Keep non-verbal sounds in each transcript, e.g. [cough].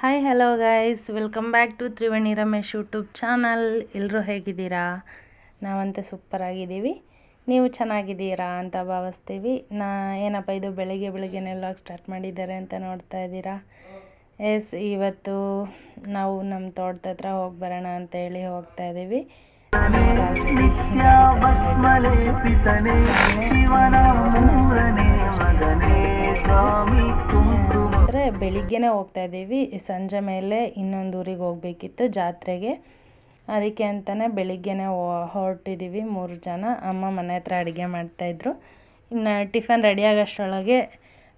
Hi hello guys welcome back to Triveni Ramesh YouTube channel ಎಲ್ಲರೂ ಹೇಗಿದ್ದೀರಾ? ನಾವಂತೂ super ಆಗಿದ್ದೀವಿ. ನೀವು ಚೆನ್ನಾಗಿದ್ದೀರಾ ಅಂತ ಭಾವಿಸ್ತೀವಿ. ನಾ, ಏನಪ್ಪ ಇದು ಬೆಳಿಗ್ಗೆ ಬೆಳಿಗ್ಗೆನೇ ಲಾಗ್ ಸ್ಟಾರ್ಟ್ ಮಾಡಿದ್ದಾರೆ ಅಂತ ನೋಡ್ತಾ ಇದ್ದೀರಾ? ಎಸ್ ಇವತ್ತು ನಾವು ನಮ್ಮ ತೋಟದ ಹತ್ರ ಹೋಗಿ ಬರೋಣ ಅಂತ ಹೇಳಿ ಹೋಗ್ತಾ ಇದ್ದೀವಿ. ಸ್ವಾಮಿ ಕುಂಕುಮ ಅಂದರೆ ಬೆಳಿಗ್ಗೆನೇ ಹೋಗ್ತಾ ಇದ್ದೀವಿ. ಸಂಜೆ ಮೇಲೆ ಇನ್ನೊಂದು ಊರಿಗೆ ಹೋಗಬೇಕಿತ್ತು ಜಾತ್ರೆಗೆ. ಅದಕ್ಕೆ ಅಂತಲೇ ಬೆಳಿಗ್ಗೆನೇ ಹೊರಟಿದ್ದೀವಿ ಮೂರು ಜನ. ಅಮ್ಮ ಮನೆ ಹತ್ರ ಅಡುಗೆ ಮಾಡ್ತಾಯಿದ್ರು ಇನ್ನು ಟಿಫನ್ ರೆಡಿ ಆಗೋಷ್ಟರೊಳಗೆ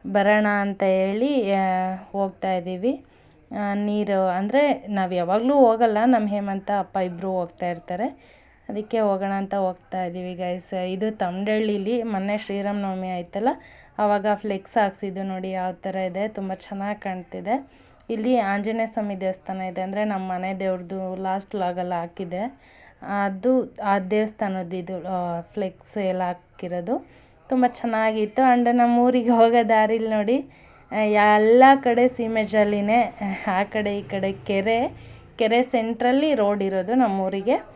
ಬರೋಣ ಅಂತ ಹೇಳಿ ಹೋಗ್ತಾ ಇದ್ದೀವಿ. ನೀರು ಅಂದರೆ ನಾವು ಯಾವಾಗಲೂ ಹೋಗಲ್ಲ. ನಮ್ಮ ಹೇಮಂತ, ಅಪ್ಪ ಇಬ್ಬರು ಹೋಗ್ತಾ ಇರ್ತಾರೆ. ಅದಕ್ಕೆ ಹೋಗೋಣ ಅಂತ ಹೋಗ್ತಾ ಇದ್ದೀವಿ ಗೈಸ್ ಇದು ತಮ್ಮಡಳ್ಳಿಲಿ ಮೊನ್ನೆ ಶ್ರೀರಾಮನವಮಿ ಆಯ್ತಲ್ಲ ಆವಾಗ ಫ್ಲೆಕ್ಸ್ ಹಾಕ್ಸಿದ್ದು ನೋಡಿ ಯಾವ ಥರ ಇದೆ ತುಂಬ ಚೆನ್ನಾಗಿ ಕಾಣ್ತಿದೆ. ಇಲ್ಲಿ ಆಂಜನೇಯ ಸ್ವಾಮಿ ದೇವಸ್ಥಾನ ಇದೆ ಅಂದರೆ ನಮ್ಮ ಮನೆ ದೇವ್ರದ್ದು ಲಾಸ್ಟ್ ಲಾಗೆಲ್ಲ ಹಾಕಿದೆ. ಅದು ಆ ದೇವಸ್ಥಾನದ್ದು ಇದು ಫ್ಲೆಕ್ಸ್ ಎಲ್ಲ ಹಾಕಿರೋದು. ತುಂಬ ಚೆನ್ನಾಗಿತ್ತು. ಆ್ಯಂಡ್ ನಮ್ಮ ಊರಿಗೆ ಹೋಗೋ ದಾರಿಲಿ ನೋಡಿ ಎಲ್ಲ ಕಡೆ ಸೀಮೆ ಜಲ್ಲಿನೇ ಆ ಕಡೆ ಈ ಕಡೆ ಕೆರೆ ಕೆರೆ ಸೆಂಟ್ರಲ್ಲಿ ರೋಡ್ ಇರೋದು ನಮ್ಮೂರಿಗೆ ಆ,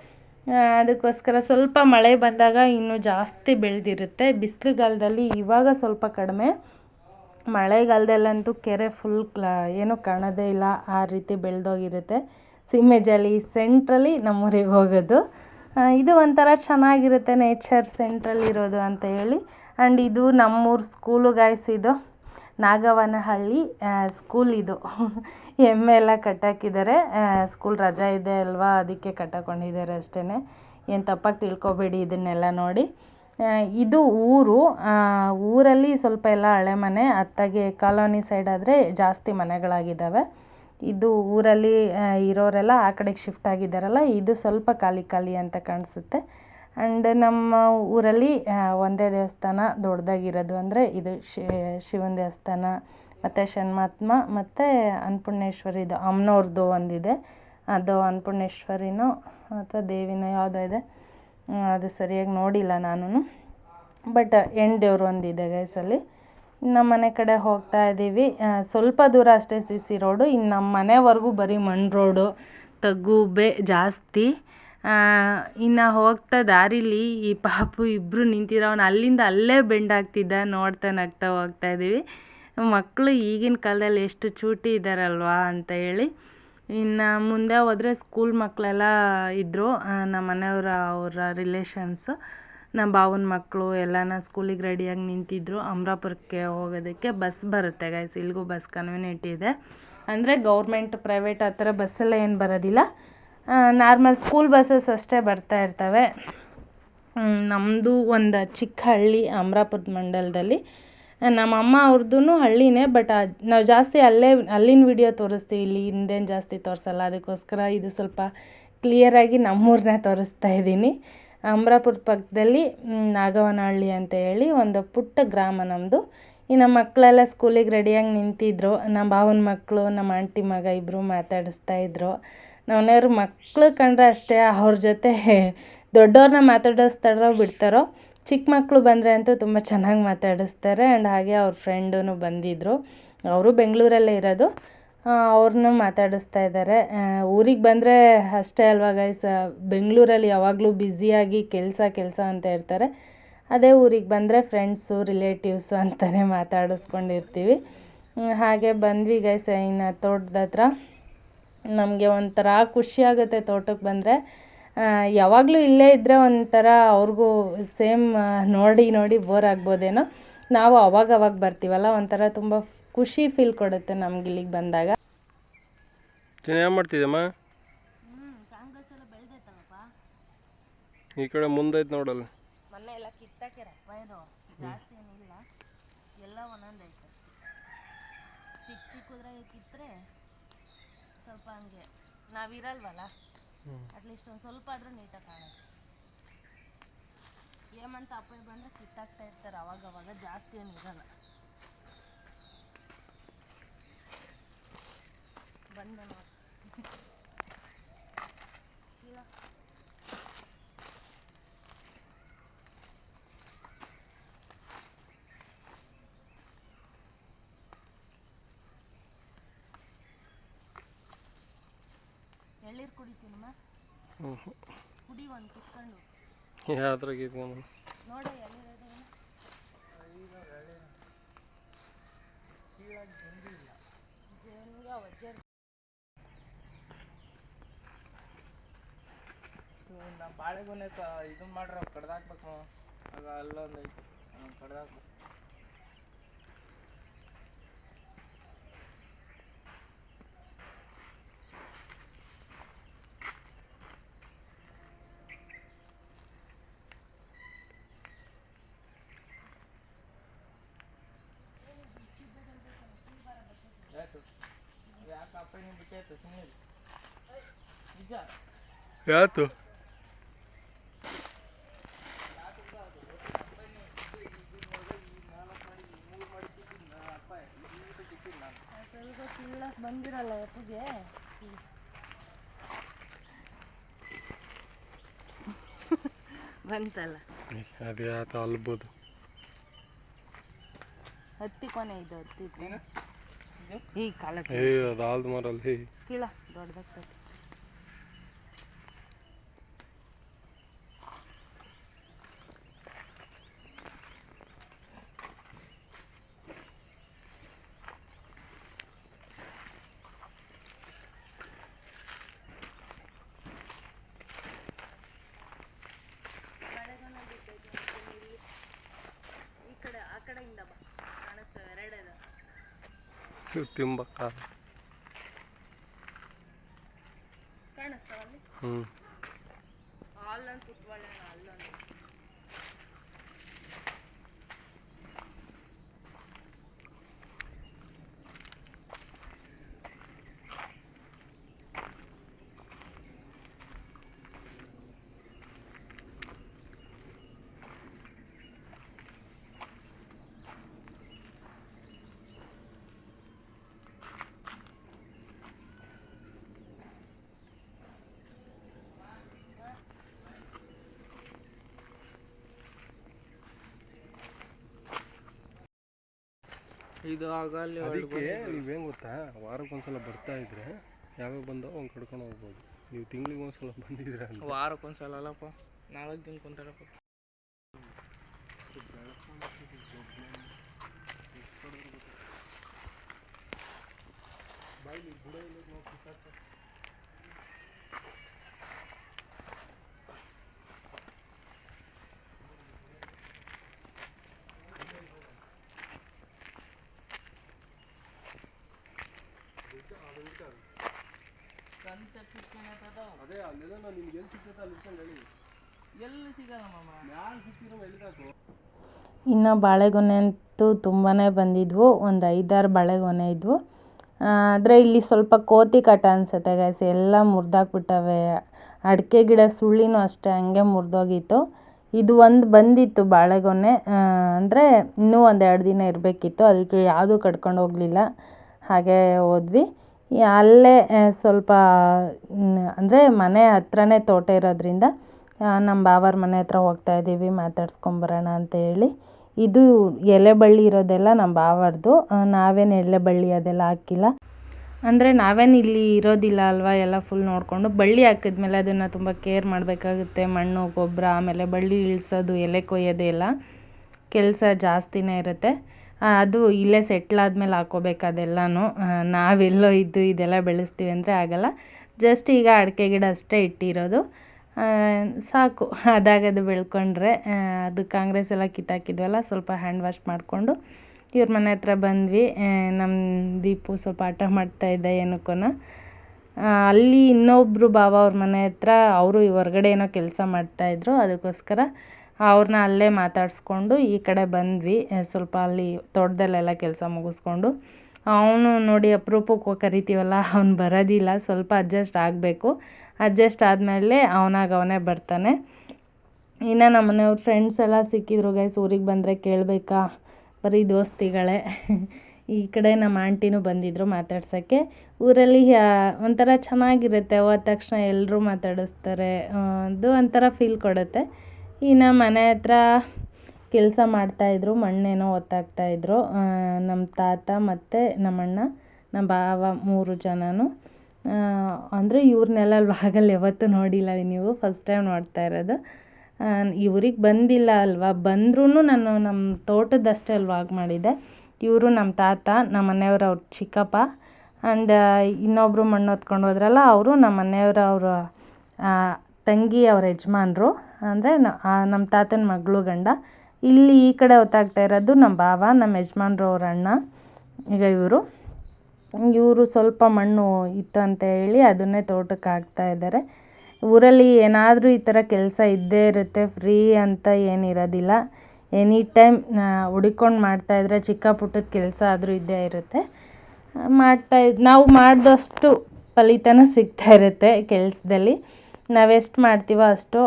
ಅದಕ್ಕೋಸ್ಕರ ಸ್ವಲ್ಪ ಮಳೆ ಬಂದಾಗ ಇನ್ನೂ ಜಾಸ್ತಿ ಬೆಳೆದಿರುತ್ತೆ. ಬಿಸಿಲುಗಾಲದಲ್ಲಿ ಇವಾಗ ಸ್ವಲ್ಪ ಕಡಿಮೆ. ಮಳೆಗಾಲದಲ್ಲಂತೂ ಕೆರೆ ಫುಲ್ ಕ್ಲಾ, ಏನೂ ಕಾಣೋದೇ ಇಲ್ಲ. ಆ ರೀತಿ ಬೆಳೆದೋಗಿರುತ್ತೆ. ಸೀಮೆ ಅಲ್ಲಿ ಸೆಂಟ್ರಲ್ಲಿ ನಮ್ಮೂರಿಗೆ ಹೋಗೋದು. ಇದು ಒಂಥರ ಚೆನ್ನಾಗಿರುತ್ತೆ ನೇಚರ್ ಸೆಂಟ್ರಲ್ಲಿ ಇರೋದು ಅಂತ ಹೇಳಿ. ಆ್ಯಂಡ್ ಇದು ನಮ್ಮೂರು ಸ್ಕೂಲು ಗಾಯ್ಸ್ ಇದು. ನಾಗವನಹಳ್ಳಿ ಸ್ಕೂಲ್ ಇದು. ಎಮ್ಮೆ ಎಲ್ಲ ಕಟ್ಟಾಕಿದ್ದಾರೆ. ಸ್ಕೂಲ್ ರಜಾ ಇದೆ ಅಲ್ವಾ? ಅದಕ್ಕೆ ಕಟ್ಟಾಕೊಂಡಿದ್ದಾರೆ ಅಷ್ಟೇ ಏನು ತಪ್ಪಾಗಿ ತಿಳ್ಕೊಬೇಡಿ ಇದನ್ನೆಲ್ಲ ನೋಡಿ. ಇದು ಊರು. ಊರಲ್ಲಿ ಸ್ವಲ್ಪ ಎಲ್ಲ ಹಳೆ ಮನೆ, ಅತ್ತಾಗೆ ಕಾಲೋನಿ ಸೈಡ್ ಆದರೆ ಜಾಸ್ತಿ ಮನೆಗಳಾಗಿದ್ದಾವೆ. ಇದು ಊರಲ್ಲಿ ಇರೋರೆಲ್ಲ ಆ ಕಡೆಗೆ ಶಿಫ್ಟ್ ಆಗಿದ್ದಾರಲ್ಲ, ಇದು ಸ್ವಲ್ಪ ಖಾಲಿ ಖಾಲಿ ಅಂತ ಕಾಣಿಸುತ್ತೆ. ಆ್ಯಂಡ್ ನಮ್ಮ ಊರಲ್ಲಿ ಒಂದೇ ದೇವಸ್ಥಾನ ದೊಡ್ಡದಾಗಿರೋದು ಅಂದರೆ ಇದು ಶಿವನ ದೇವಸ್ಥಾನ, ಮತ್ತು ಶನ್ಮಾತ್ಮ ಮತ್ತು ಅನ್ನಪೂರ್ಣೇಶ್ವರಿದು ಅಮ್ಮನವ್ರದ್ದು ಒಂದಿದೆ. ಅದು ಅನ್ನಪೂರ್ಣೇಶ್ವರಿನೋ ಅಥವಾ ದೇವಿನೋ ಯಾವುದೋ ಇದೆ. ಅದು ಸರಿಯಾಗಿ ನೋಡಿಲ್ಲ ನಾನು ಬಟ್ ಹೆಣ್ಣು ದೇವ್ರು ಒಂದಿದೆ ಗೈಸಲ್ಲಿ ನಮ್ಮ ಮನೆ ಕಡೆ ಹೋಗ್ತಾ ಇದ್ದೀವಿ. ಸ್ವಲ್ಪ ದೂರ ಅಷ್ಟೇ ಸಿ ಸಿ ರೋಡು. ಇನ್ನು ನಮ್ಮ ಮನೆವರೆಗೂ ಬರೀ ಮಣ್ಣು ರೋಡು. ತಗ್ಗು, ಬೆ, ಜಾಸ್ತಿ. ಇನ್ನು ಹೋಗ್ತಾ ದಾರಿಲಿ ಈ ಪಾಪು ಇಬ್ಬರು ನಿಂತಿರೋನು ಅಲ್ಲಿಂದ ಅಲ್ಲೇ ಬೆಂಡ್ ಆಗ್ತಿದ್ದ ನೋಡ್ತಾ ನಗ್ತಾ ಹೋಗ್ತಾ ಇದ್ದೀವಿ ಮಕ್ಕಳು ಈಗಿನ ಕಾಲದಲ್ಲಿ ಎಷ್ಟು ಚೂಟಿ ಇದ್ದಾರಲ್ವಾ ಅಂತ ಹೇಳಿ. ಇನ್ನು ಮುಂದೆ ಹೋದರೆ ಸ್ಕೂಲ್ ಮಕ್ಕಳೆಲ್ಲ ಇದ್ದರು ನಮ್ಮ ಮನೆಯವರ, ಅವರ ರಿಲೇಷನ್ಸು ನಮ್ಮ ಭಾವನ ಮಕ್ಕಳು ಎಲ್ಲನ ಸ್ಕೂಲಿಗೆ ರೆಡಿಯಾಗಿ ನಿಂತಿದ್ರು. ಅಮರಾಪುರಕ್ಕೆ ಹೋಗೋದಕ್ಕೆ ಬಸ್ ಬರುತ್ತೆ ಗೈಸ್ ಇಲ್ಲಿಗೂ ಬಸ್ ಕನ್ವಿನೆಂಟ್ ಇದೆ. ಅಂದರೆ ಗೌರ್ಮೆಂಟ್ ಪ್ರೈವೇಟ್ ಆ ಥರ ಬಸ್ಸೆಲ್ಲ ಏನು ಬರೋದಿಲ್ಲ. ನಾರ್ಮಲ್ ಸ್ಕೂಲ್ ಬಸ್ಸಸ್ ಅಷ್ಟೇ ಬರ್ತಾ ಇರ್ತವೆ. ನಮ್ಮದು ಒಂದು ಚಿಕ್ಕ ಹಳ್ಳಿ ಅಮರಾಪುರದ ಮಂಡಲದಲ್ಲಿ. ನಮ್ಮ ಅಮ್ಮ ಅವ್ರದ್ದು ಹಳ್ಳಿನೇ ಬಟ್ ನಾವು ಜಾಸ್ತಿ ಅಲ್ಲೇ, ಅಲ್ಲಿನ ವಿಡಿಯೋ ತೋರಿಸ್ತೀವಿ, ಇಲ್ಲಿ ಹಿಂದೇನು ಜಾಸ್ತಿ ತೋರಿಸಲ್ಲ. ಅದಕ್ಕೋಸ್ಕರ ಇದು ಸ್ವಲ್ಪ ಕ್ಲಿಯರಾಗಿ ನಮ್ಮೂರನ್ನ ತೋರಿಸ್ತಾ ಇದ್ದೀನಿ. ಅಮರಾಪುರದ ಪಕ್ಕದಲ್ಲಿ ನಾಗವನಹಳ್ಳಿ ಅಂತ ಹೇಳಿ ಒಂದು ಪುಟ್ಟ ಗ್ರಾಮ ನಮ್ಮದು ಈ ನಮ್ಮ ಮಕ್ಕಳೆಲ್ಲ ಸ್ಕೂಲಿಗೆ ರೆಡಿಯಾಗಿ ನಿಂತಿದ್ರು. ನಮ್ಮ ಭಾವನ ಮಕ್ಕಳು ನಮ್ಮ ಆಂಟಿ ಮಗ ಇಬ್ಬರು ಮಾತಾಡಿಸ್ತಾ ಇದ್ರು. ನಮ್ಮನೆಯವ್ರ ಮಕ್ಕಳು ಕಂಡ್ರೆ ಅಷ್ಟೇ ಅವ್ರ ಜೊತೆ ದೊಡ್ಡವ್ರನ್ನ ಮಾತಾಡಿಸ್ತಾರೋ ಬಿಡ್ತಾರೋ ಚಿಕ್ಕ ಮಕ್ಕಳು ಬಂದರೆ ಅಂತೂ ತುಂಬ ಚೆನ್ನಾಗಿ ಮಾತಾಡಿಸ್ತಾರೆ. ಆ್ಯಂಡ್ ಹಾಗೆ ಅವ್ರ ಫ್ರೆಂಡೂ ಬಂದಿದ್ದರು ಅವರು ಬೆಂಗಳೂರಲ್ಲೇ ಇರೋದು. ಅವ್ರನ್ನೂ ಮಾತಾಡಿಸ್ತಾ ಇದ್ದಾರೆ ಊರಿಗೆ ಬಂದರೆ ಅಷ್ಟೇ ಅಲ್ವಾ ಗೈಸ್ ಬೆಂಗಳೂರಲ್ಲಿ ಯಾವಾಗಲೂ ಬ್ಯುಸಿಯಾಗಿ ಕೆಲಸ ಕೆಲಸ ಅಂತ ಇರ್ತಾರೆ. ಅದೇ ಊರಿಗೆ ಬಂದರೆ ಫ್ರೆಂಡ್ಸು ರಿಲೇಟಿವ್ಸು ಅಂತಲೇ ಮಾತಾಡಿಸ್ಕೊಂಡಿರ್ತೀವಿ. ಹಾಗೆ ಬಂದ್ವಿ ಗೈಸ್ ಇನ್ನು ತೋಟದ ಹತ್ರ. ನಮಗೆ ಒಂಥರ ಖುಷಿ ಆಗುತ್ತೆ ತೋಟಕ್ಕೆ ಬಂದರೆ. ಯಾವಾಗಲೂ ಇಲ್ಲೇ ಇದ್ದರೆ ಒಂಥರ ಅವ್ರಿಗೂ ಸೇಮ್ ನೋಡಿ ನೋಡಿ ಬೋರ್ ಆಗ್ಬೋದೇನೋ. ನಾವು ಅವಾಗ ಅವಾಗ ಬರ್ತೀವಲ್ಲ ಒಂಥರ ತುಂಬ ಖುಷಿ ಫೀಲ್ ಕೊಡುತ್ತೆ ನಮ್ಗೆ ಇಲ್ಲಿಗೆ ಬಂದಾಗ. ಏನು ಮಾಡ್ತಿದ್ದಮ್ಮ ಈ ಕಡೆ ಮುಂದೈತೆ ನೋಡಲ್ಲ. ಮೊನ್ನೆ ಎಲ್ಲ ಕಿತ್ತಾಕ್ಯಾರ ವೈರು ಜಾಸ್ತಿ ಏನಿಲ್ಲ. ಎಲ್ಲ ಒಂದೊಂದು ಐತೆ ಚಿಕ್ಕ ಚಿಕ್ಕದ್ರಾಗ ಕಿತ್ತರೆ ಸ್ವಲ್ಪ ಹಂಗೆ. ನಾವಿರಲ್ವಲ್ಲ ಅಟ್ಲೀಸ್ಟ್ ಒಂದು ಸ್ವಲ್ಪ ಆದರೂ ನೀಟಾಗಿ ಕಾಣುತ್ತೆ. ಏಮಂತ ಅಪ್ಪ ಬಂದರೆ ಕಿತ್ತಾಗ್ತಾ ಇರ್ತಾರೆ ಅವಾಗ ಅವಾಗ ಜಾಸ್ತಿ ಏನು ಇರಲ್ಲ. ಬಂದೆ ನೋಡಿ. [laughs] ಇಲ್ಲ ಎಳ್ಳೀರು ಕುಡಿತೀನಮ್ಮ ಕುಡಿ ಒಂದು ಕಿತ್ಕೊಂಡು. ಯಾವ್ದ್ರಾಗ ಇದ್ಕೊಂಡು ನೋಡ ಎಳ್ಳೀರು ನಮ್ಮ ಬಾಳೆಗೊನೆ ಇದನ್ನ ಮಾಡ್ರ ಕಡ್ದಾಕ್ಬೇಕು ಆಗ ಅಲ್ಲೊಂದು ಐತಿ ಕಡ್ದಾಕ್ಬೇಕು. ಯಾಕೆ ಅಪ್ಪ ಹಿಂಗೆ ಬಿಟ್ಟೈತೆ ಸುಮ್ಮನೆ ನಿಜ ಯಾತು ಬಂದಿರಲ್ಲ ಬಂತಲ್ಲ. [laughs] ಅದು ಯಾತು ಅಲ್ಬೋದು. ಹತ್ತಿ ಕೊನೆ ಇದು ಹತ್ತಿ ಏನು? ಈ ಕಾಲಕ್ಕೆ. ಏ ಅದಾಲ್ದು ಮರಲ್ಲಿ ಕೀಳ ದೊಡ್ಡದಾಗ್ತದೆ ತಿಂಬಕ್ಕ ಕಾಣಿಸ್ತಾವಲ್ಲಿ ಹ್ಞೂ ಇದು ಆಗಲ್ಲ ಅದಕ್ಕೆ ನೀವೇನು ಗೊತ್ತಾ? ವಾರಕ್ಕೊಂದ್ಸಲ ಬರ್ತಾ ಇದ್ರೆ ಯಾವಾಗ ಬಂದೋ ಅವ್ನು ಕಡ್ಕೊಂಡು ಹೋಗ್ಬೋದು. ನೀವು ತಿಂಗ್ಳಿಗೆ ಒಂದ್ಸಲ ಬಂದಿದ್ರೆ ವಾರಕ್ಕೊಂದ್ಸಲ ಅಲ್ಲಪ್ಪ ನಾಲ್ಕು ದಿನ ಅದೇ. ಅಲ್ಲೆಲ್ಲ ನಾನು ನಿಮ್ಗೆ ಎಲ್ಲಿ ಸಿಗ್ತೈತೆ ಅಲ್ಲಿ ಇಟ್ಕೊಂಡು ಹೇಳಿ. ಎಲ್ಲಿ ಸಿಗಲ್ಲ ಮಾಮ. ಮ್ಯಾಲೆ ಸಿಕ್ಕಿರೋ ಇನ್ನು ಬಾಳೆಗೊನೆ ಅಂತೂ ತುಂಬಾ ಬಂದಿದ್ವು. ಒಂದು ಐದಾರು ಬಾಳೆಗೊನೆ ಇದ್ವು. ಆದರೆ ಇಲ್ಲಿ ಸ್ವಲ್ಪ ಕೋತಿ ಕಾಟ ಅನಿಸುತ್ತೆ ಗಾಯ್ಸ್ ಎಲ್ಲ ಮುರಿದಾಕ್ಬಿಟ್ಟವೆ. ಅಡಿಕೆ ಗಿಡ ಸುಳ್ಳಿನೂ ಅಷ್ಟೇ ಹಂಗೆ ಮುರಿದೋಗಿತ್ತು. ಇದು ಒಂದು ಬಂದಿತ್ತು ಬಾಳೆಗೊನೆ. ಅಂದರೆ ಇನ್ನೂ ಒಂದು ಎರಡು ದಿನ ಇರಬೇಕಿತ್ತು. ಅದಕ್ಕೆ ಯಾವುದೂ ಕಟ್ಕೊಂಡು ಹೋಗಲಿಲ್ಲ. ಹಾಗೆ ಹೋದ್ವಿ. ಅಲ್ಲೇ ಸ್ವಲ್ಪ ಅಂದರೆ ಮನೆ ಹತ್ರನೇ ತೋಟ ಇರೋದ್ರಿಂದ ನಮ್ಮ ಬಾವರ ಮನೆ ಹತ್ರ ಹೋಗ್ತಾ ಇದ್ದೀವಿ ಮಾತಾಡ್ಸ್ಕೊಂಬರೋಣ ಅಂತ ಹೇಳಿ. ಇದು ಎಲೆ ಬಳ್ಳಿ ಇರೋದೆಲ್ಲ ನಮ್ಮ ಬಾವರದು. ನಾವೇನು ಎಲೆ ಬಳ್ಳಿ ಅದೆಲ್ಲ ಹಾಕಿಲ್ಲ. ಅಂದರೆ ನಾವೇನು ಇಲ್ಲಿ ಇರೋದಿಲ್ಲ ಅಲ್ವಾ, ಎಲ್ಲ ಫುಲ್ ನೋಡಿಕೊಂಡು. ಬಳ್ಳಿ ಹಾಕಿದ್ಮೇಲೆ ಅದನ್ನು ತುಂಬ ಕೇರ್ ಮಾಡಬೇಕಾಗುತ್ತೆ. ಮಣ್ಣು, ಗೊಬ್ಬರ, ಆಮೇಲೆ ಬಳ್ಳಿ ಇಳಿಸೋದು, ಎಲೆ ಕೊಯ್ಯೋದು ಎಲ್ಲ. ಕೆಲಸ ಜಾಸ್ತಿನೇ ಇರುತ್ತೆ. ಅದು ಇಲ್ಲೇ ಸೆಟ್ಲ್ ಆದಮೇಲೆ ಹಾಕ್ಕೋಬೇಕು ಅದೆಲ್ಲನೂ ನಾವೆಲ್ಲೋ ಇದ್ದು ಇದೆಲ್ಲ ಬೆಳೆಸ್ತೀವಿ ಅಂದರೆ ಆಗಲ್ಲ. ಜಸ್ಟ್ ಈಗ ಅಡಿಕೆ ಗಿಡ ಅಷ್ಟೇ ಇಟ್ಟಿರೋದು. ಸಾಕು. ಅದಾಗದು ಬೆಳ್ಕೊಂಡ್ರೆ ಅದು ಕಾಂಗ್ರೆಸ್ ಎಲ್ಲ ಕಿತ್ತಾಕಿದ್ವಲ್ಲ, ಸ್ವಲ್ಪ ಹ್ಯಾಂಡ್ ವಾಶ್ ಮಾಡಿಕೊಂಡು ಇವ್ರ ಮನೆ ಹತ್ರ ಬಂದ್ವಿ. ನಮ್ಮ ದೀಪು ಸ್ವಲ್ಪ ಆಟ ಮಾಡ್ತಾಯಿದ್ದ ಏನಕ್ಕೋ ಅಲ್ಲಿ ಇನ್ನೊಬ್ಬರು ಬಾವ ಅವ್ರ ಮನೆ ಹತ್ರ, ಅವರು ಹೊರ್ಗಡೆ ಏನೋ ಕೆಲಸ ಮಾಡ್ತಾಯಿದ್ರು ಅದಕ್ಕೋಸ್ಕರ ಅವ್ರನ್ನ ಅಲ್ಲೇ ಮಾತಾಡಿಸ್ಕೊಂಡು ಈ ಕಡೆ ಬಂದ್ವಿ. ಸ್ವಲ್ಪ ಅಲ್ಲಿ ತೋಟದಲ್ಲೆಲ್ಲ ಕೆಲಸ ಮುಗಿಸ್ಕೊಂಡು. ಅವನು ನೋಡಿ ಅಪರೂಪಕ್ಕೆ ಕರಿತೀವಲ್ಲ, ಅವ್ನು ಬರೋದಿಲ್ಲ. ಸ್ವಲ್ಪ ಅಡ್ಜಸ್ಟ್ ಆಗಬೇಕು. ಅಡ್ಜಸ್ಟ್ ಆದಮೇಲೆ ಅವನಾಗ ಅವನೇ ಬರ್ತಾನೆ. ಇನ್ನು ನಮ್ಮ ಮನೆಯವ್ರ ಫ್ರೆಂಡ್ಸ್ ಎಲ್ಲ ಸಿಕ್ಕಿದ್ರು ಗೈಸ್ ಊರಿಗೆ ಬಂದರೆ ಕೇಳಬೇಕಾ? ಬರೀ ದೋಸ್ತಿಗಳೇ. ಈ ಕಡೆ ನಮ್ಮ ಆಂಟಿನೂ ಬಂದಿದ್ದರು ಮಾತಾಡ್ಸೋಕ್ಕೆ. ಊರಲ್ಲಿ ಒಂಥರ ಚೆನ್ನಾಗಿರುತ್ತೆ. ಹೋದ ತಕ್ಷಣ ಎಲ್ಲರೂ ಮಾತಾಡಿಸ್ತಾರೆ. ಅದು ಒಂಥರ ಫೀಲ್ ಕೊಡುತ್ತೆ. ಇನ್ನು ಮನೆ ಹತ್ರ ಕೆಲಸ ಮಾಡ್ತಾಯಿದ್ರು ಮಣ್ಣೇನೋ ಒತ್ತಾಕ್ತಾಯಿದ್ರು ನಮ್ಮ ತಾತ ಮತ್ತು ನಮ್ಮಣ್ಣ ನಮ್ಮ ಭಾವ ಮೂರು ಜನನು. ಅಂದರೆ ಇವ್ರನ್ನೆಲ್ಲ ವ್ಲಾಗಲ್ಲಿ ಯಾವತ್ತೂ ನೋಡಿಲ್ಲ ನೀವು ಫಸ್ಟ್ ಟೈಮ್ ನೋಡ್ತಾ ಇರೋದು. ಇವ್ರಿಗೆ ಬಂದಿಲ್ಲ ಅಲ್ವಾ? ಬಂದ್ರೂ ನಾನು ನಮ್ಮ ತೋಟದಷ್ಟೇ ವ್ಲಾಗ್ ಮಾಡಿದ್ದೆ. ಇವರು ನಮ್ಮ ತಾತ ನಮ್ಮ ಮನೆಯವ್ರು ಅವ್ರ ಚಿಕ್ಕಪ್ಪ ಆ್ಯಂಡ್ ಇನ್ನೊಬ್ಬರು ಮಣ್ಣು ಹೊತ್ಕೊಂಡು ಹೋದ್ರಲ್ಲ, ಅವರು ನಮ್ಮ ಮನೆಯವ್ರ ಅವರ ತಂಗಿ ಅವ್ರ ಯಜಮಾನ್ರು. ಅಂದರೆ ನಮ್ಮ ತಾತನ ಮಗಳು ಗಂಡ. ಇಲ್ಲಿ ಈ ಕಡೆ ಹೊತ್ತಾಗ್ತಾ ಇರೋದು ನಮ್ಮ ಭಾವ ನಮ್ಮ ಯಜಮಾನ್ರು ಅವ್ರ ಅಣ್ಣ, ಈಗ ಇವರು. ಇವರು ಸ್ವಲ್ಪ ಮಣ್ಣು ಇತ್ತು ಅಂತ ಹೇಳಿ ಅದನ್ನೇ ತೋಟಕ್ಕೆ ಹಾಕ್ತಾ ಇದ್ದಾರೆ ಊರಲ್ಲಿ ಏನಾದರೂ ಈ ಥರ ಕೆಲಸ ಇದ್ದೇ ಇರುತ್ತೆ, ಫ್ರೀ ಅಂತ ಏನಿರೋದಿಲ್ಲ ಎನಿ ಟೈಮ್ ಹುಡುಕೊಂಡು ಮಾಡ್ತಾಯಿದ್ರೆ ಚಿಕ್ಕ ಪುಟ್ಟದ ಕೆಲಸ ಆದರೂ ಇದ್ದೇ ಇರುತ್ತೆ. ಮಾಡ್ತಾ ನಾವು ಮಾಡಿದಷ್ಟು ಫಲಿತನೂ ಸಿಗ್ತಾ ಇರುತ್ತೆ ಕೆಲಸದಲ್ಲಿ. ನಾವೆಷ್ಟು ಮಾಡ್ತೀವೋ ಅಷ್ಟು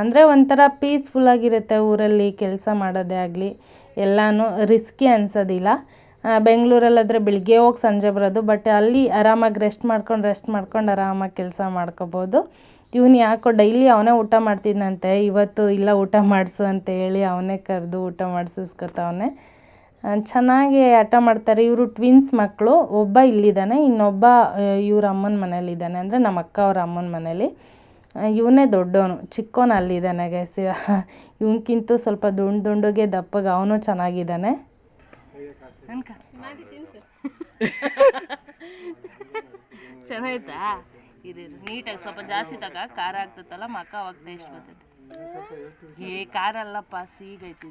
ಅಂದರೆ ಒಂಥರ ಪೀಸ್ಫುಲ್ಲಾಗಿರುತ್ತೆ ಊರಲ್ಲಿ ಕೆಲಸ ಮಾಡೋದೇ ಆಗಲಿ, ಎಲ್ಲನೂ ರಿಸ್ಕಿ ಅನ್ಸೋದಿಲ್ಲ. ಬೆಂಗಳೂರಲ್ಲಾದರೆ ಬೆಳಿಗ್ಗೆ ಹೋಗಿ ಸಂಜೆ ಬರೋದು ಬಟ್ ಅಲ್ಲಿ ಆರಾಮಾಗಿ ರೆಸ್ಟ್ ಮಾಡ್ಕೊಂಡು ರೆಸ್ಟ್ ಮಾಡ್ಕೊಂಡು ಆರಾಮಾಗಿ ಕೆಲಸ ಮಾಡ್ಕೋಬೋದು. ಇವನು ಯಾಕೋ ಡೈಲಿ ಅವನೇ ಊಟ ಮಾಡ್ತಿದ್ನಂತೆ, ಇವತ್ತು ಇಲ್ಲ ಊಟ ಮಾಡಿಸು ಅಂತ ಹೇಳಿ ಅವನೇ ಕರೆದು ಊಟ ಮಾಡಿಸಿಸ್ಕೊತಾವನೆ ಚೆನ್ನಾಗಿ ಆಟ ಮಾಡ್ತಾರೆ, ಇವರು ಟ್ವಿನ್ಸ್ ಮಕ್ಕಳು ಒಬ್ಬ ಇಲ್ಲಿದ್ದಾನೆ, ಇನ್ನೊಬ್ಬ ಇವ್ರ ಅಮ್ಮನ ಮನೇಲಿದ್ದಾನೆ, ಅಂದರೆ ನಮ್ಮ ಅಕ್ಕ ಅವ್ರ ಅಮ್ಮನ ಮನೇಲಿ. ಇವನೇ ದೊಡ್ಡವನು ಚಿಕ್ಕವನು ಅಲ್ಲಿದ್ದಾನೆ ಗೈಸ್ ಇವನಕ್ಕಿಂತ ಸ್ವಲ್ಪ ದುಂಡು ದುಂಡುಗೆ ದಪ್ಪಗೆ ಅವನು ಚೆನ್ನಾಗಿದ್ದಾನೆ. ಅನ್ಕ ಮಾಡಿ ತಿನ್ಸು. [laughs] ಚೆನ್ನಾಯ್ತಾ ಇದು ನೀಟಾಗಿ ಸ್ವಲ್ಪ ಜಾಸ್ತಿ ತಗ. ಖಾರ ಆಗ್ತೈತಲ್ಲ ಮಕ್ಕ ಅವಾಗ ಟೇಸ್ಟ್ ಬರ್ತೈತೆ. ಏ ಖಾರ ಅಲ್ಲಪ್ಪ ಸೀಗೈತಿ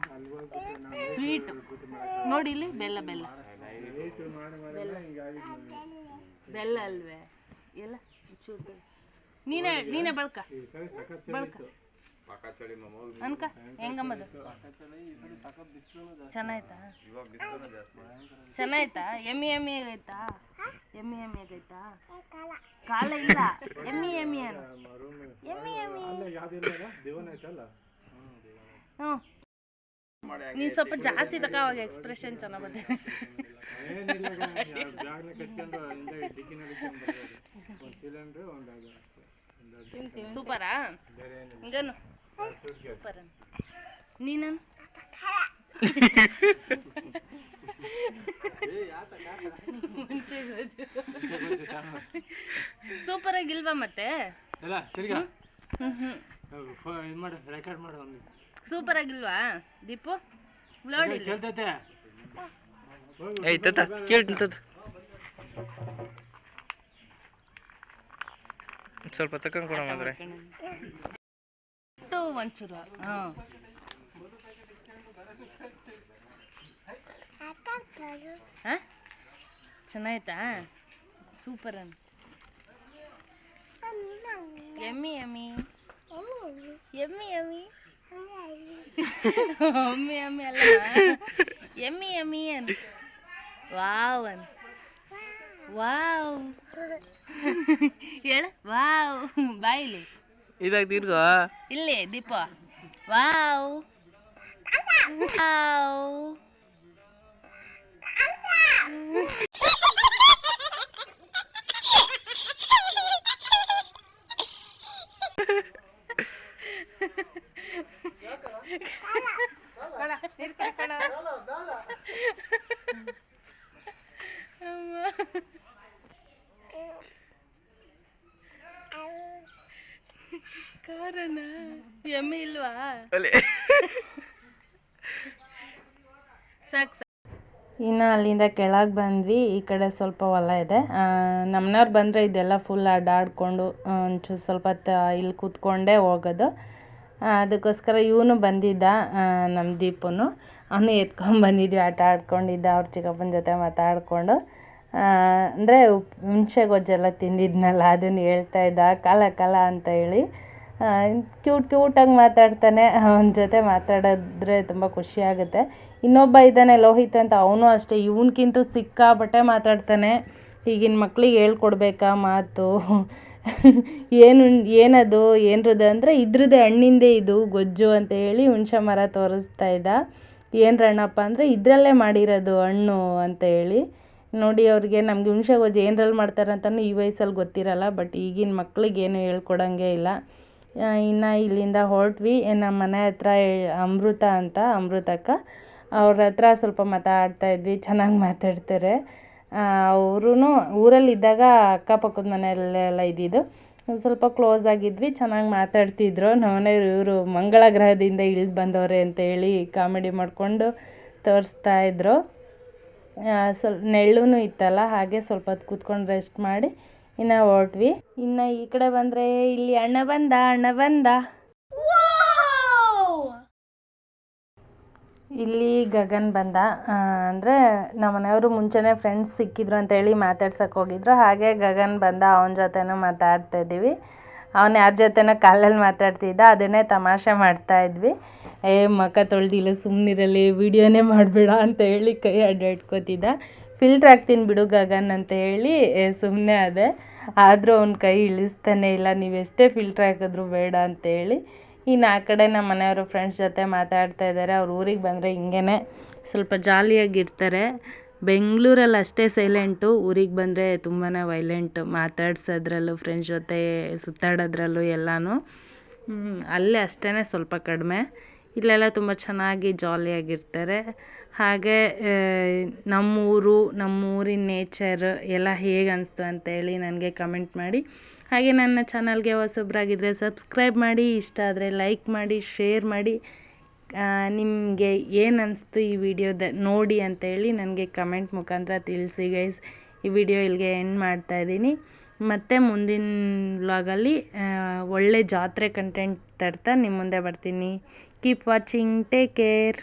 ಸ್ವೀಟ್ ನೋಡಿ ಇಲ್ಲಿ ಬೆಲ್ಲ ಬೆಲ್ಲ. ಬೆಲ್ಲ. ಬೆಲ್ಲ ಅಲ್ವೇ? ಎಲ್ಲ ಚೂರು ನೀನೇ ನೀನೇ ಬಳ್ಕ. ಬಳ್ಕ. ಅನ್ಕ ಹೆಂಗಮ್ಮದು? ಚೆನ್ನಾಯ್ತಾ? ಚೆನ್ನಾಯ್ತಾ? ಎಮ್ಮಿ ಎಮ್ಮಿ ಆಗೈತಾ ಎಮ್ಮಿ ಎಮ್ಮಿ ಆಗೈತಾ ಕಾಲ. ಇಲ್ಲ. ಎಮ್ಮಿ ಎಮ್ಮಿ ಎಮ್ಮಿ ಎಮ್ಮಿ. ಹ್ಞೂ. ನೀನು ಸ್ವಲ್ಪ ಜಾಸ್ತಿ ತಕ ಅವಾಗ ಎಕ್ಸ್ಪ್ರೆಷನ್ ಚೆನ್ನಾಗಿ ಬಂದಿದೆ. ಸೂಪರಾ? ಹಿಂಗನು ಸೂಪರ್ ನೀನು ಸೂಪರ್ ಆಗಿಲ್ವಾ ಮತ್ತೆ? ಸೂಪರ್ ಆಗಿಲ್ವಾ ದೀಪು? ನೋಡಿ ಕೇಳ್ತೈತೆ. ಏಯ್ ತತ್ತ ಕೇಳ್ತೀನಿ ಸ್ವಲ್ಪ ತಕೊಂಡ್ ಕೊಡ ಮಾದ್ರೆ ಒಂಚೂರು. ಹಾಂ. ಹಾಂ? ಚೆನ್ನಾಯ್ತಾ? ಸೂಪರ್ ಅನ್ ಎಮ್ಮಿ ಎಮ್ಮಿ. ಎಮ್ಮಿ ಎಮ್ಮಿ. ಅಮ್ಮಿ ಅಮ್ಮಿ ಅಲ್ಲ ಎಮ್ಮಿ ಎಮ್ಮಿ ಅನ್ ವಾವ್ ಅನ್ ವಾವ್ ಹೇಳ ವಾವ್ ಬಾಯಿಲಿ ಇದಾಗ ತಿರ್ಗೋ ಇಲ್ಲಿ ದೀಪ ವಾವ್ ವಾವ್ [laughs] ಕಾರಣ? ಎಮ್ಮೆ ಇಲ್ವಾ? [laughs] ಸಾಕು ಇನ್ನು ಅಲ್ಲಿಂದ ಕೆಳಗೆ ಬಂದ್ವಿ ಈ ಕಡೆ ಸ್ವಲ್ಪ ಹೊಲ ಇದೆ. ನಮ್ಮನವ್ರು ಬಂದರೆ ಇದೆಲ್ಲ ಫುಲ್ ಅಡ್ಡಾಡ್ಕೊಂಡು ಒಂಚೂರು ಸ್ವಲ್ಪ ಇಲ್ಲಿ ಕೂತ್ಕೊಂಡೇ ಹೋಗೋದು. ಅದಕ್ಕೋಸ್ಕರ ಇವನು ಬಂದಿದ್ದ ನಮ್ಮ ದೀಪನು. ಅವನು ಎತ್ಕೊಂಬಂದಿದ್ವಿ ಆಟ ಆಡ್ಕೊಂಡಿದ್ದ, ಅವ್ರ ಚಿಕ್ಕಪ್ಪನ ಜೊತೆ ಮಾತಾಡಿಕೊಂಡು. ಅಂದರೆ ಹುಣ್ಸೆ ಗೊಜ್ಜೆಲ್ಲ ತಿಂದಿದ್ನಲ್ಲ, ಅದನ್ನು ಹೇಳ್ತಾ ಇದ್ದ, ಕಾಲ ಕಾಲ ಅಂತ ಹೇಳಿ. ಕ್ಯೂಟ್ ಕ್ಯೂಟಾಗಿ ಮಾತಾಡ್ತಾನೆ. ಅವನ ಜೊತೆ ಮಾತಾಡಿದ್ರೆ ತುಂಬ ಖುಷಿ ಆಗುತ್ತೆ. ಇನ್ನೊಬ್ಬ ಇದ್ದಾನೆ ಲೋಹಿತ್ ಅಂತ, ಅವನು ಅಷ್ಟೇ. ಇವನ್ಕಿಂತ ಸಿಕ್ಕಾಪಟ್ಟೆ ಮಾತಾಡ್ತಾನೆ. ಈಗಿನ ಮಕ್ಳಿಗೆ ಹೇಳ್ಕೊಡ್ಬೇಕಾ ಮಾತು? ಏನು ಏನದು, ಏನರದು? ಅಂದರೆ ಇದ್ರದ್ದೇ ಹಣ್ಣಿಂದೇ ಇದು ಗೊಜ್ಜು ಅಂತ ಹೇಳಿ ಹುಣ್ಸೆ ಮರ ತೋರಿಸ್ತಾ ಇದ್ದ. ಏನು ರಣ್ಣಪ್ಪ ಅಂದರೆ ಇದರಲ್ಲೇ ಮಾಡಿರೋದು ಹಣ್ಣು ಅಂತ ಹೇಳಿ. ನೋಡಿ ಅವ್ರಿಗೆ ನಮಗೆ ಹುಣ್ಸೆ ಗೊಜ್ಜು ಏನರಲ್ಲಿ ಮಾಡ್ತಾರೆ ಅಂತಲೂ ಈ ವಯಸ್ಸಲ್ಲಿ ಗೊತ್ತಿರಲ್ಲ ಬಟ್ ಈಗಿನ ಮಕ್ಳಿಗೆ ಏನು ಹೇಳ್ಕೊಡಂಗೆ ಇಲ್ಲ. ಇನ್ನು ಇಲ್ಲಿಂದ ಹೊರಟ್ವಿ. ನಮ್ಮ ಮನೆ ಹತ್ರ ಅಮೃತ ಅಂತ, ಅಮೃತಕ್ಕ. ಅವ್ರ ಹತ್ರ ಸ್ವಲ್ಪ ಮಾತಾಡ್ತಾ ಇದ್ವಿ, ಚೆನ್ನಾಗಿ ಮಾತಾಡ್ತಾರೆ. ಅವರೂ ಊರಲ್ಲಿದ್ದಾಗ ಅಕ್ಕಪಕ್ಕದ ಮನೆಯಲ್ಲೆಲ್ಲ ಇದ್ದಿದ್ದು. ಸ್ವಲ್ಪ ಕ್ಲೋಸ್ ಆಗಿದ್ವಿ, ಚೆನ್ನಾಗಿ ಮಾತಾಡ್ತಿದ್ರು. ನಮ್ಮನೇರು ಇವರು ಮಂಗಳ ಗ್ರಹದಿಂದ ಇಳ್ದು ಬಂದವ್ರೆ ಅಂತೇಳಿ ಕಾಮಿಡಿ ಮಾಡಿಕೊಂಡು ತೋರಿಸ್ತಾ ಇದ್ದರು ಸ್ವಲ್ಪ ನೆಳ್ಳೂ ಇತ್ತಲ್ಲ, ಹಾಗೆ ಸ್ವಲ್ಪ ಹೊತ್ತು ಕೂತ್ಕೊಂಡು ರೆಸ್ಟ್ ಮಾಡಿ ಇನ್ನು ಹೊರಟ್ವಿ. ಇನ್ನು ಈ ಕಡೆ ಬಂದರೆ ಇಲ್ಲಿ ಅಣ್ಣ ಬಂದ ಅಣ್ಣ ಬಂದ. ಇಲ್ಲಿ ಗಗನ್ ಬಂದ. ಅಂದರೆ ನಮ್ಮ ಮನೆಯವರು ಮುಂಚೆನೇ ಫ್ರೆಂಡ್ಸ್ ಸಿಕ್ಕಿದ್ರು ಅಂತೇಳಿ ಮಾತಾಡ್ಸಕ್ಕೆ ಹೋಗಿದ್ರು. ಹಾಗೆ ಗಗನ್ ಬಂದ, ಅವನ ಜೊತೆನೂ ಮಾತಾಡ್ತಾ ಇದ್ದೀವಿ. ಅವನು ಯಾರ ಜೊತೆನೋ ಕಾಲಲ್ಲಿ ಮಾತಾಡ್ತಿದ್ದ, ಅದನ್ನೇ ತಮಾಷೆ ಮಾಡ್ತಾ ಇದ್ವಿ. ಏ, ಮಖ ತೊಳ್ದಿಲ್ಲ ಸುಮ್ಮನಿರಲಿ ವಿಡಿಯೋನೇ ಮಾಡಬೇಡ ಅಂತ ಹೇಳಿ ಕೈ ಅಡ್ಡಾಡ್ಕೋತಿದ್ದ ಫಿಲ್ಟ್ರ್ ಹಾಕ್ತೀನಿ ಬಿಡು ಗಗನ್ ಅಂತ ಹೇಳಿ ಸುಮ್ಮನೆ ಅದೇ ಆದರೂ ಅವ್ನ ಕೈ ಇಳಿಸ್ತಾನೆ ಇಲ್ಲ ನೀವೆಷ್ಟೇ ಫಿಲ್ಟ್ರ್ ಹಾಕಿದ್ರು ಬೇಡ ಅಂತೇಳಿ ಇನ್ನು ಆ ಕಡೆ ನಮ್ಮ ಮನೆಯವರು ಫ್ರೆಂಡ್ಸ್ ಜೊತೆ ಮಾತಾಡ್ತಾ ಇದ್ದಾರೆ ಅವ್ರ ಊರಿಗೆ ಬಂದರೆ ಹಿಂಗೇನೆ ಸ್ವಲ್ಪ ಜಾಲಿಯಾಗಿರ್ತಾರೆ ಬೆಂಗಳೂರಲ್ಲಿ ಅಷ್ಟೇ ಸೈಲೆಂಟು ಊರಿಗೆ ಬಂದರೆ ತುಂಬಾ ವೈಲೆಂಟು ಮಾತಾಡ್ಸೋದ್ರಲ್ಲೂ ಫ್ರೆಂಡ್ಸ್ ಜೊತೆ ಸುತ್ತಾಡೋದ್ರಲ್ಲೂ ಎಲ್ಲನೂ. ಅಲ್ಲೇ ಅಷ್ಟೇ ಸ್ವಲ್ಪ ಕಡಿಮೆ. ಇಲ್ಲೆಲ್ಲ ತುಂಬ ಚೆನ್ನಾಗಿ ಜಾಲಿಯಾಗಿರ್ತಾರೆ ಹಾಗೆ ನಮ್ಮೂರು, ನಮ್ಮೂರಿನ ನೇಚರ್ ಎಲ್ಲ ಹೇಗೆ ಅನಿಸ್ತು ಅಂತೇಳಿ ನನಗೆ ಕಮೆಂಟ್ ಮಾಡಿ. ಹಾಗೆ ನನ್ನ ಚಾನಲ್ಗೆ ಹೊಸಬ್ರಾಗಿದ್ದರೆ ಸಬ್ಸ್ಕ್ರೈಬ್ ಮಾಡಿ, ಇಷ್ಟ ಆದರೆ ಲೈಕ್ ಮಾಡಿ, ಶೇರ್ ಮಾಡಿ. ನಿಮಗೆ ಏನು ಅನ್ನಿಸ್ತು ಈ ವಿಡಿಯೋದ ನೋಡಿ ಅಂತೇಳಿ ನನಗೆ ಕಮೆಂಟ್ ಮುಖಾಂತರ ತಿಳಿಸಿ ಗೈಸ್. ಈ ವಿಡಿಯೋ ಇಲ್ಲಿಗೆ ಎಂಡ್ ಮಾಡ್ತಾ ಇದ್ದೀನಿ. ಮತ್ತು ಮುಂದಿನ ವ್ಲಾಗಲ್ಲಿ ಒಳ್ಳೆ ಜಾತ್ರೆ ಕಂಟೆಂಟ್ ತರ್ತಾ ನಿಮ್ಮ ಮುಂದೆ ಬರ್ತೀನಿ. Keep watching take care